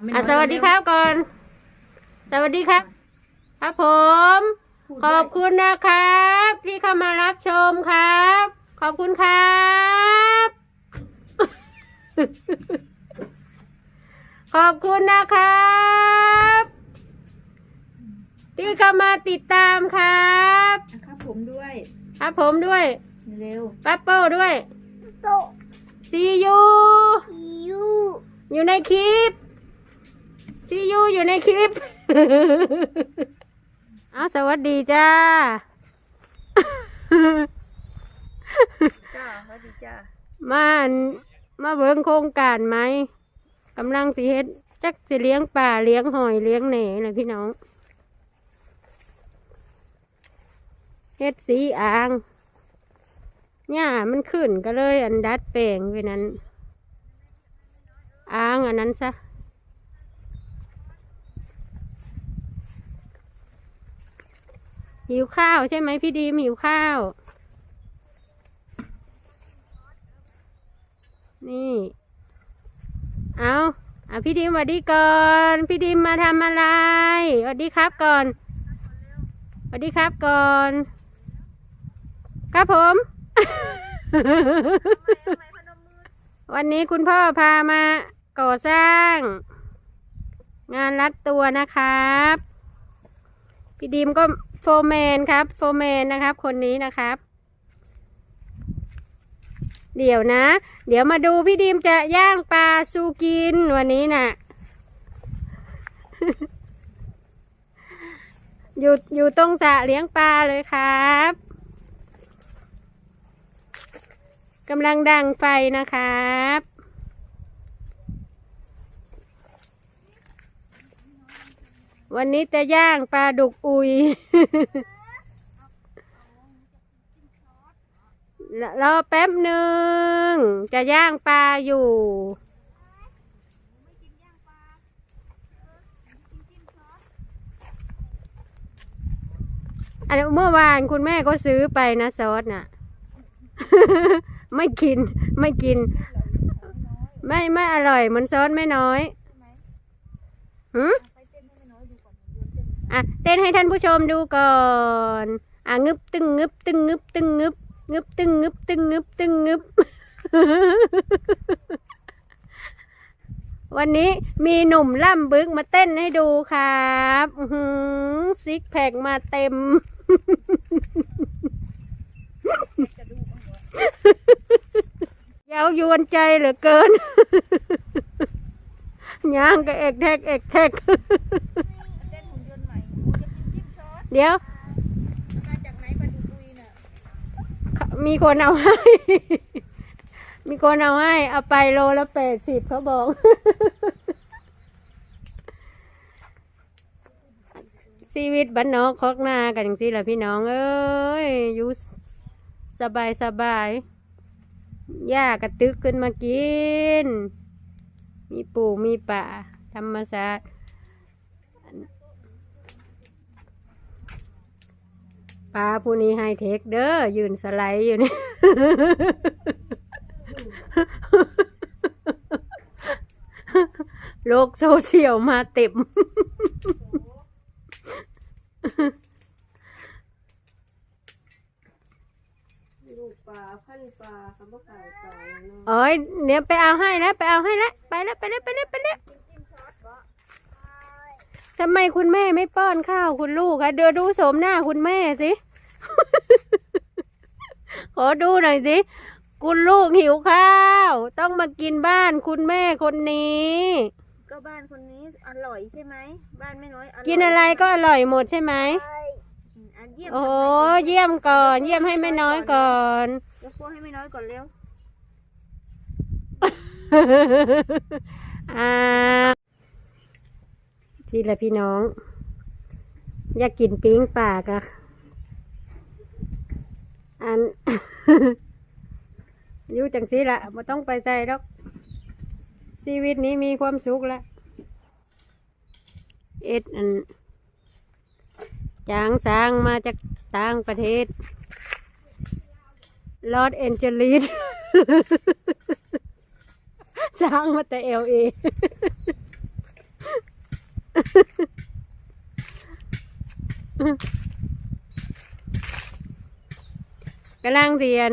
อะสวัสดีครับก่อน สวัสดีครับ ครับผม ขอบคุณนะครับ ที่เข้ามารับชมครับ ขอบคุณครับ ขอบคุณนะครับ ที่เข้ามาติดตามครับ ครับผมด้วย ครับผมด้วยเร็วปั๊ปเปิลด้วยโตซียูยูอยู่ในคลิป ซียูอยู่ในคลิป เอาสวัสดีจ้า จ้าสวัสดีจ้ามาอั่นมาเบิ่งโครงการไหมกำลังสิเฮ็ดจักสิเลี้ยงป่าเลี้ยงหอยเลี้ยงแหน่นะพี่น้องเฮ็ดสีอ่างหญ้ามันขึ้นก็เลยอันดัดแปลงไว้นั้นอ่างอันนั้นซะ หิวข้าวใช่ไหมพี่ดีมหิวข้าว นี่ เอาอะพี่ดิมสวัสดีก่อน พี่ดิมมาทำอะไรสวัสดีครับก่อนสวัสดีครับก่อน ครับผมวันนี้คุณพ่อพามาก่อสร้าง งานรัดตัวนะครับ พี่ดิมก็ โฟแมนครับ โฟแมนนะครับ คนนี้นะครับ เดี๋ยวนะ เดี๋ยวมาดูพี่ดิมจะย่างปลาซูกินวันนี้น่ะอยู่อยู่ตรงสระเลี้ยงปลาเลยครับกำลังดังไฟนะครับ วันนี้จะย่างปลาดุกอุย รอแป๊บหนึ่ง จะย่างปลาอยู่ อันเมื่อวานคุณแม่ก็ซื้อไปนะซอสน่ะ ไม่กินไม่กิน ไม่ไม่อร่อยเหมือนซอสไม่น้อยหืม อะเต้นให้ท่านผู้ชมดูก่อนอะงึบตึงงึบตึงงึบตึงงึบงึบตึงงึบตึงงึบตึงงึบวันนี้มีหนุ่มล่ำบึกมาเต้นให้ดูครับซิกแพคมาเต็มเยาวยวนใจเหลือเกินย่างก็เอกแทกเอกแทก เดี๋ยว มาจากไหนปลาดุกอุยน่ะมีคนเอาให้ มีคนเอาให้ เอาไปโลละแปดสิบเขาบอก ชีวิตบ้านนอกคอกนากันอย่างสิล่ะพี่น้อง เอ้ยอยู่สบายสบายยากระตึกขึ้นมากิน มีปู่มีป่าธรรมชาติ ปลาผู้นี้ไฮเทคเด้อยืนสไลด์อยู่นี่โลกโซเชียลมาเต็ม ลูกปลาพันปลาคำว่าไก่ปลาเนาะ เอ้ยเดี๋ยวไปเอาให้แล้วไปเอาให้แล้วไปแล้วไปแล้วไปแล้วไปแล้ว ทำไมคุณแม่ไม่ป้อนข้าวคุณลูกอะเดี๋ยวดูโสมหน้าคุณแม่สิ ขอดูหน่อยสิ คุณลูกหิวข้าว ต้องมากินบ้านคุณแม่คนนี้ ก็บ้านคนนี้อร่อยใช่ไหมบ้านไม่น้อยอร่อยกินอะไรก็อร่อยหมดใช่ไหมอืมอันเยี่ยมโอ้โหเยี่ยมก่อน เยี่ยมให้แม่น้อยก่อน ยกโป้ให้ไม่น้อยก่อนเร็ว อ่า ทีละพี่น้อง อยากกินปิ้งปากอะอันอยู่จังสิละไม่ต้องไปใจหรอก ชีวิตนี้มีความสุขละเอ็ดอันจางสร้างมาจากต่างประเทศลอสแอนเจลิสสร้างมาแต่เอลเอ กำลังเรียน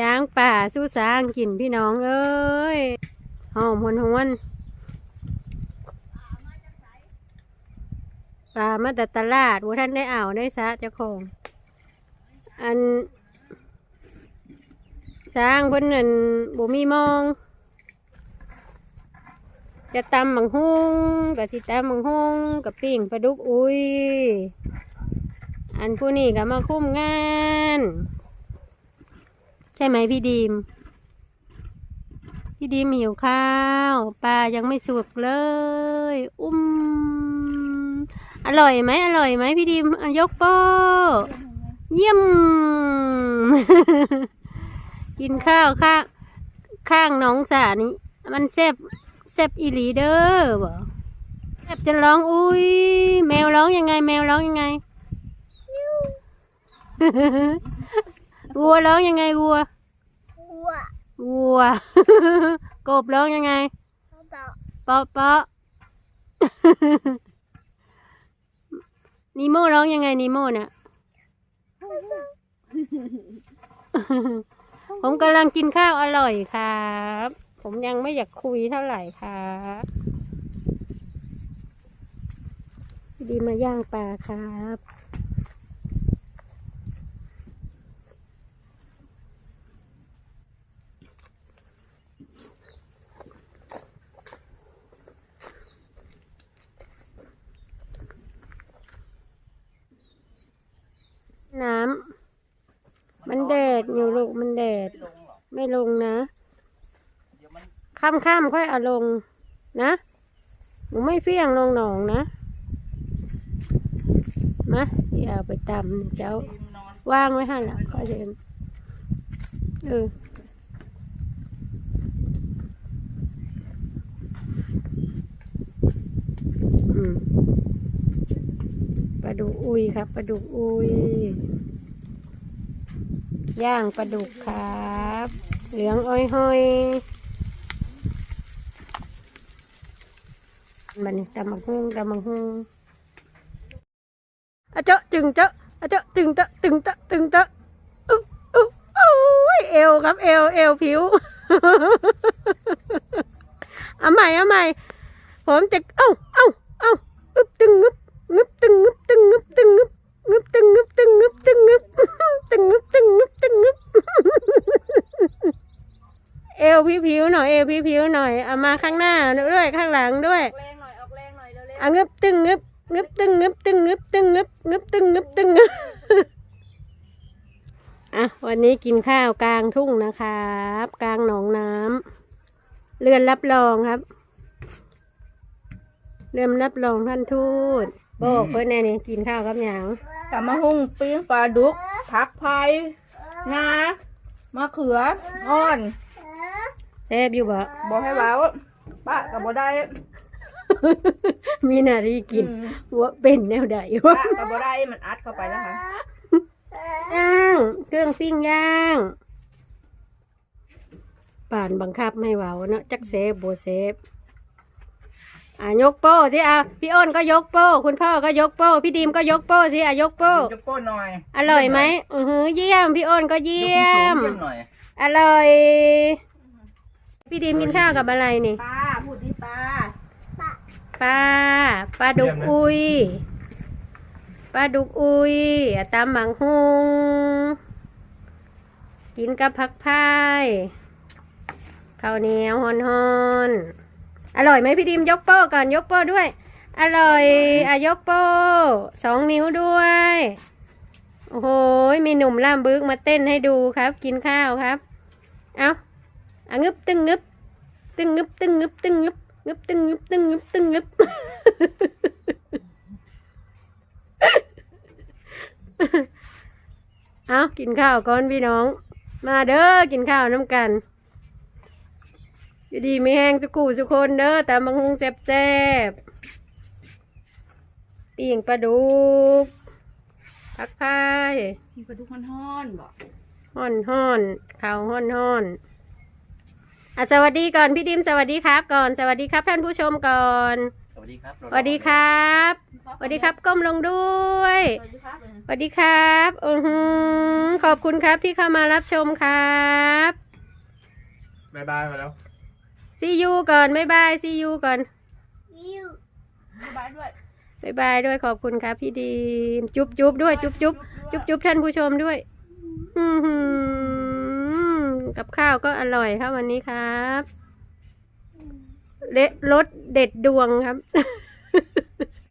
ยางป่าสู้สางกินพี่น้องเอ้ยหอมหวนหวนป่ามาแต่ตลาดว่าท่านได้อ่าวได้ซะเจ้าของ อันสร้างเพิ่นนั่นบ่มีมอง จะตำบังฮุงกับสิตำบังฮุงกับปิ้งปลาดุกอุ้ย อันผู้นี้ก็มาคุ้มงาน ใช่ไหมพี่ดีม พี่ดีมหิวข้าวปลายังไม่สุกเลย อุ้ม อร่อยไหมอร่อยไหมพี่ดีมยกโป้เยี่ยม กินข้าวข้างข้างน้องสานี่มันแซ่บ แซ่บอีหลีเด้อบ่แซ่บจะร้องอุ้ยแมวร้องยังไง แมวร้องยังไงวัวร้องยังไงวัววัววัวกบร้องยังไงเต่าเปาะเปาะนีโมร้องยังไงนีโมเนี่ยผมกำลังกินข้าวอร่อยครับ ผมยังไม่อยากคุยเท่าไหร่ครับดีมาย่างปลาครับน้ำมันแดดอยู่ลูกมันแดดไม่ลงนะ ค่ำค่ำๆค่อยเอาลงนะหนูไม่เฟี้ยงลงหนองนะมาที่เอาไปตำเจ้าว่างไว้ห้ละก็เห็นเออปลาดุกอุยครับปลาดุกอุยย่างปลาดุกครับ เหลืองอ้อยห้อย มันตำบักฮุ่งตำบักฮุ่งอะเจาะจึงเจาะอะเจาะจึงเจาะตึงเจาะตึงเจาะอุ๊อุ๊อุ๊ยเอวครับเอวเอวผิวเอาใหม่เอาใหม่ผมจะเอ้าเอ้าเอ้าอึบตึงงึบงึบตึงงึบตึงงึบตึงงึบงึบตึงงึบตึงงึบตึงงึบตึงงึบตึงงึบตึงงึบเอวผิวๆหน่อยเอวผิวๆหน่อยเอามาข้างหน้าด้วยข้างหลังด้วย ออกแรงหน่อยออกแรงหน่อยเร็วเอางึบตึงงึบงึบตึงงึบตึงงึบตึงงึบงึบตึงงึบตึงงึบอะวันนี้กินข้าวกลางทุ่งนะครับ กลางหนองน้ำเรือนรับรองครับ เรือนรับรองท่านทูตโบอกเพื่อนแน่นี่กินข้าวกับหยังกะมะฮุ่งปิ้งปลาดุกผักไผ่งามะเขืออ่อนแซ่บอยู่บ่บอกให้เว้าป้ากับบ่ได้ มีหนาทีกินอืมว่าเป็นแนวใดวะป้ากับบ่ได้มันอัดเข้าไปแล้วค่ะย่างเครื่องปิ้งย่างป่านบังคับไม่เว้าเนาะจักเซฟโบเซฟอะยกโป้สิอะพี่อ้นก็ยกโป้ คุณพ่อก็ยกโป้ พี่ดีมก็ยกโป้สิอะยกโป้จะโป้หน่อยอร่อยไหมอือหือเยี่ยมพี่อ้นก็เยี่ยมเยี่ยมหน่อยอร่อย พี่ดีมกินข้าวกับอะไรนี่ป้าพูดดิป้า ปลาปลาดุกอุยปลาดุกอุยอะตำหมังฮุงกินกับผักพายข้าวเหนียวฮอนฮอนอร่อยไหมพี่ดิมยกโป้ก่อนยกโป้ด้วย อร่อยอะยกโป้สองนิ้วด้วยโอ้โหมีหนุ่มล่ามบึกมาเต้นให้ดูครับ กินข้าวครับ เอาอะงึบตึงงึบตึงงึบตึงงึบตึงงึบ งึบตึงงึบตึงงึบตึงงึบเอากินข้าวก่อนพี่น้อง มาเด้อกินข้าวน้ำกันอยู่ดีไม่แห้งสุกูสุคนเด้อแต่บางฮุงแซ่บๆปิ่งปลาดุกผักพายมีปลาดุกฮ้อนๆบอกห่อนห่อนข้าวห่อนห่อน อะสวัสดีก่อนพี่ดิมสวัสดีครับ ก่อนสวัสดีครับ ท่านผู้ชมก่อน สวัสวัสดีครับสวัสดีครับสวัสดีครับก้มลงด้วยสวัสดีครับสวัสดีครับอือหือขอบคุณครับที่เข้ามารับชมครับบายบายมาแล้วซียูก่อนบ๊ายบายซียูก่อนยิ้วบ๊ายบายด้วยบ๊ายบายด้วยขอบคุณครับพี่ดีมจุ๊บจุ๊บด้วยจุ๊บจุ๊บจุ๊บจุ๊บท่านผู้ชมด้วย อือหือ กับข้าวก็อร่อยครับวันนี้ครับเละรสเด็ดดวงครับ